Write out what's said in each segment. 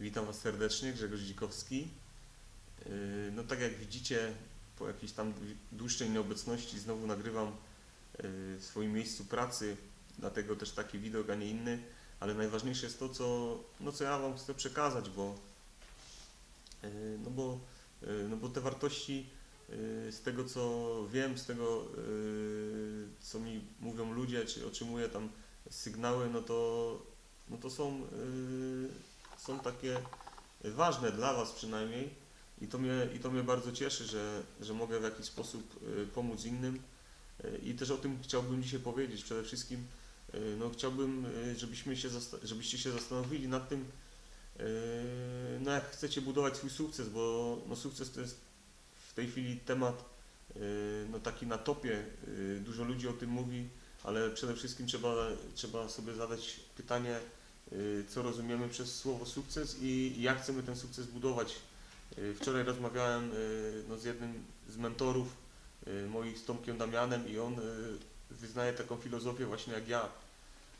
Witam Was serdecznie, Grzegorz Dzikowski. Yy, No tak jak widzicie, po jakiejś tam dłuższej nieobecności znowu nagrywam yy, w swoim miejscu pracy, dlatego też taki widok, a nie inny, ale najważniejsze jest to, co, no co ja Wam chcę przekazać, bo, yy, no bo, no bo te wartości z tego, co wiem, z tego, co mi mówią ludzie, czy otrzymuję tam sygnały, no to, no to są, są takie ważne dla Was przynajmniej i to mnie, i to mnie bardzo cieszy, że, że mogę w jakiś sposób y, pomóc innym Y, i też o tym chciałbym dzisiaj powiedzieć. Przede wszystkim y, no, chciałbym, żebyśmy się żebyście się zastanowili nad tym, no, jak chcecie budować swój sukces, bo no, sukces to jest w tej chwili temat no, taki na topie. Dużo ludzi o tym mówi, ale przede wszystkim trzeba, trzeba sobie zadać pytanie, co rozumiemy przez słowo sukces i jak chcemy ten sukces budować. Y, Wczoraj rozmawiałem y, no, z jednym z mentorów y, moich, z Tomkiem Damianem i on y, wyznaje taką filozofię właśnie jak ja.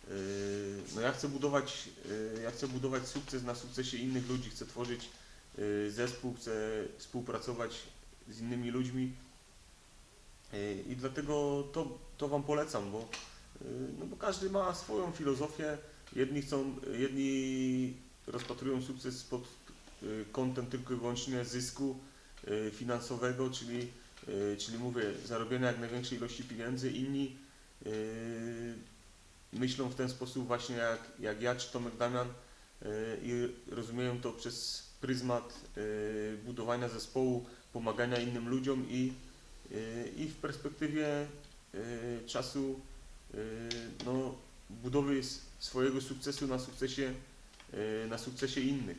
Y, No ja chcę budować, y, ja chcę budować sukces na sukcesie innych ludzi, chcę tworzyć y, zespół, chcę współpracować z innymi ludźmi y, i dlatego to, to Wam polecam, bo, y, no bo każdy ma swoją filozofię. Jedni chcą, jedni rozpatrują sukces pod y, kątem tylko i wyłącznie zysku y, finansowego, czyli, y, czyli mówię, zarobienia jak największej ilości pieniędzy. Inni myślą w ten sposób właśnie jak, jak ja czy Tomek Damian i rozumieją to przez pryzmat budowania zespołu, pomagania innym ludziom i, i w perspektywie czasu no, budowy swojego sukcesu na sukcesie, y, na sukcesie innych.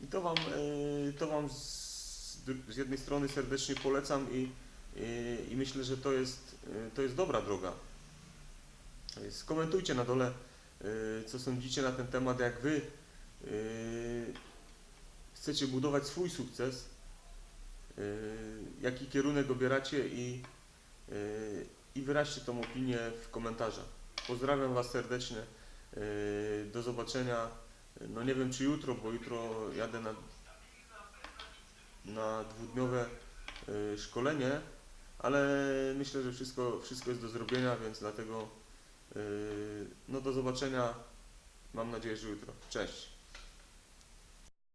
I to Wam, y, to wam z, z jednej strony serdecznie polecam i, i, i myślę, że to jest, to jest dobra droga. Skomentujcie na dole, co sądzicie na ten temat, jak Wy chcecie budować swój sukces, jaki kierunek obieracie i, i wyraźcie tą opinię w komentarzach. Pozdrawiam Was serdecznie. y, Do zobaczenia. No nie wiem czy jutro, bo jutro jadę na, na dwudniowe y, szkolenie, ale myślę, że wszystko, wszystko jest do zrobienia, więc dlatego y, no do zobaczenia. Mam nadzieję, że jutro. Cześć.